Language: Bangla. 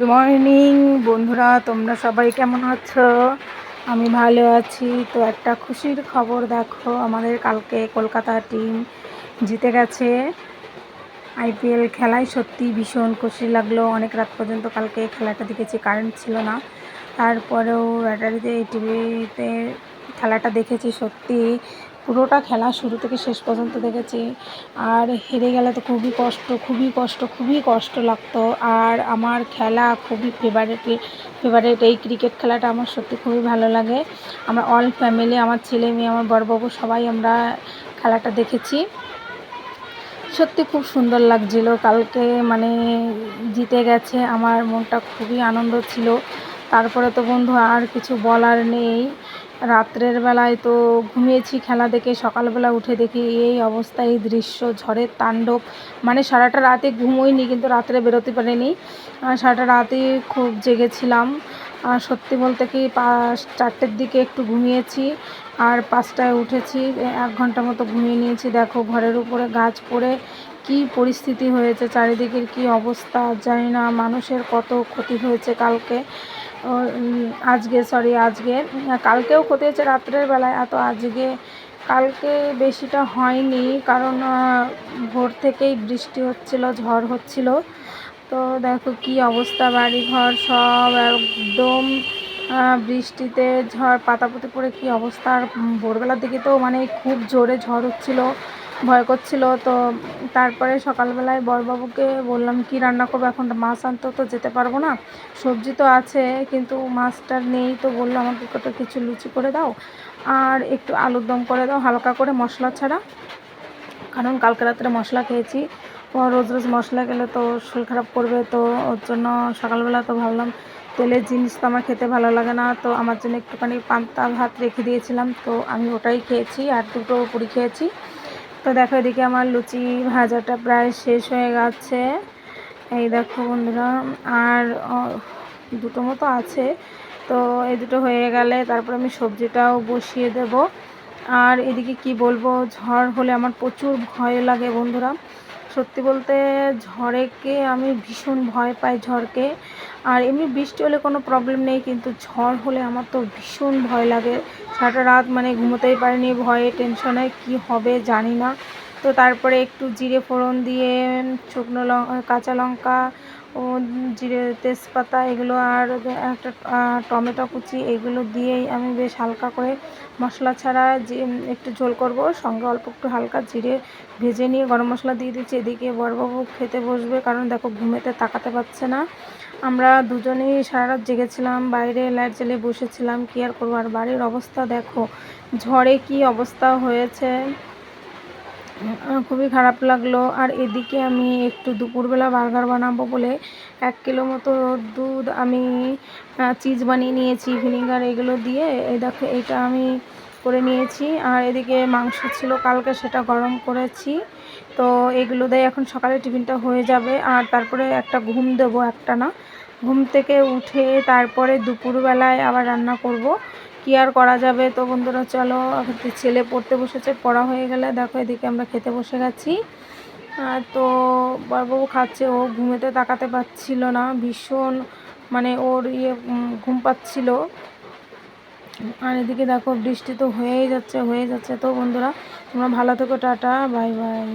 গুড মর্নিং বন্ধুরা, তোমরা সবাই কেমন আছো? আমি ভালো আছি। তো একটা খুশির খবর দেখো, আমাদের কালকে কলকাতা টিম জিতে গেছে। আইপিএল খেলায় সত্যি ভীষণ খুশি লাগল। অনেক রাত পর্যন্ত কালকে খেলাটা দেখেছি কারেন্ট ছিল না। তারপরেও ব্যাটারিতে টিভিতে খেলাটা দেখেছি সত্যি। পুরোটা খেলা শুরু থেকে শেষ পর্যন্ত দেখেছি। আর হেরে গেলে তো খুবই কষ্ট খুবই কষ্ট খুবই কষ্ট লাগতো। আর আমার খেলা খুবই ফেভারেট ফেভারেট এই ক্রিকেট খেলাটা আমার সত্যি খুবই ভালো লাগে। আমার অল ফ্যামিলি আমার ছেলে মেয়ে, আমার বড়বাবু, সবাই আমরা খেলাটা দেখেছি। সত্যি খুব সুন্দর লাগছিল। কালকে মানে জিতে গেছে, আমার মনটা খুবই আনন্দ ছিল। তারপরে তো বন্ধু, আর কিছু বলার নেই। রাত্রের বেলায় তো ঘুমিয়েছি খেলা দেখে সকালবেলা উঠে দেখি এই অবস্থা, এই দৃশ্য, ঝড়ের তাণ্ডব। মানে সারাটা রাতে ঘুমোইনি কিন্তু রাত্রে বেরোতে পারিনি। সারাটা রাতে খুব জেগেছিলাম। আর সত্যি বলতে কি পাঁচ, চারটের দিকে একটু ঘুমিয়েছি আর পাঁচটায় উঠেছি। এক ঘণ্টা মতো ঘুমিয়ে নিয়েছি। দেখো ঘরের উপরে গাছ পড়ে, কি পরিস্থিতি হয়েছে, চারিদিকের কি অবস্থা জানি না। মানুষের কত ক্ষতি হয়েছে কালকে। আজকে সরি আজকে। কালকেও ক্ষতি হয়েছে রাত্রের বেলায়, এত আজকে। কালকে বেশিটা হয়নি, কারণ ভোর থেকেই বৃষ্টি হচ্ছিল, ঝড় হচ্ছিল। তো দেখো কি অবস্থা, বাড়িঘর সব একদম বৃষ্টিতে ঝড় পাতা পাতাপুতি পড়ে কি অবস্থা? আর ভোরবেলার দিকে তো মানে খুব জোরে ঝড় হচ্ছিল, ভয় করছিল। তো তারপরে সকালবেলায় বড়বাবুকে বললাম, কি রান্না করব? এখন মাছ আনতেও তো যেতে পারব না। সবজি তো আছে, কিন্তু মাছটা নেই। তো বলল, আমাকে কত কিছু লুচি করে দাও, আর একটু আলুর দম করে দাও, হালকা করে মশলা ছাড়া। কারণ কালকে রাত্রে মশলা খেয়েছি। রোজ রোজ মশলা গেলে তো শরীর খারাপ করবে। তো ওর জন্য সকালবেলা তো ভাবলাম তেলের জিনিস তো আমার খেতে ভালো লাগে না, তো আমার জন্য একটুখানি পান্তা ভাত রেখে দিয়েছিলাম, তো আমি ওটাই খেয়েছি আর দুটো পুরি খেয়েছি। তো দেখো এদিকে আমার লুচি ভাজাটা প্রায় শেষ হয়ে গেছে। এই দেখো বন্ধুরা, আর দুটো মতো আছে, তো এই দুটো হয়ে গেলে তারপর আমি সবজিটাও বসিয়ে দেব। আর এদিকে কি বলব, ঝড় হলে আমার প্রচুর ভয় লাগে বন্ধুরা। সত্যি বলতে ঝড়েকে আমি ভীষণ ভয় পাই ঝড়কে। আর এমনি বৃষ্টি হলে কোনো প্রবলেম নেই, কিন্তু ঝড় হলে আমার তো ভীষণ ভয় লাগে। সারাটা রাত মানে ঘুমোতেই পারিনি, ভয়ে টেনশনে কি হবে জানি না। তো তারপরে একটু জিরে ফোড়ন দিয়ে, শুকনো লঙ্কা কাঁচা লঙ্কা ও জিরে তেজপাতা এগুলো আর একটা টমেটো কুচি এগুলো দিয়েই আমি বেশ হালকা করে মশলা ছাড়া যে, একটু ঝোল করব। সঙ্গে অল্প একটু হালকা জিরে ভেজে নিয়ে গরম মশলা দিয়ে দিচ্ছি। এদিকে বড়বাবু খেতে বসবে, কারণ দেখো ঘুমেতে তাকাতে পারছে না। আমরা দুজনেই সারা রাত জেগেছিলাম, বাইরে লাইট জ্বালিয়ে বসেছিলাম। কি আর করব? আর বাড়ির অবস্থা দেখো, ঝড়ে কি অবস্থা হয়েছে? খুবই খারাপ লাগল। আর এদিকে আমি একটু দুপুরবেলা বার্গার বানাবো বলে এক কিলো মতো দুধ আমি চিজ বানিয়ে নিয়েছি, ভিনিগার এগুলো দিয়ে। এই দেখো, এটা আমি করে নিয়েছি। আর এদিকে মাংস ছিল কালকে, সেটা গরম করেছি। তো এগুলো দিয়ে এখন সকালে টিফিনটা হয়ে যাবে। আর তারপরে একটা ঘুম দেবো, একটা না। ঘুম থেকে উঠে তারপরে দুপুরবেলায় আবার রান্না করব। কি আর করা যাবে? তো বন্ধুরা, চলো ছেলে পড়তে বসেছে, পড়া হয়ে গেলে দেখো এদিকে আমরা খেতে বসে গেছি। তো বরবাবু খাচ্ছে, ও ঘুমেতে তাকাতে পারছিল না, ভীষণ মানে ওর ইয়ে ঘুম পাচ্ছিল। আর এদিকে দেখো বৃষ্টি তো হয়েই যাচ্ছে হয়ে যাচ্ছে। তো বন্ধুরা, তোমরা ভালো থেকো, টাটা, বাই বাই।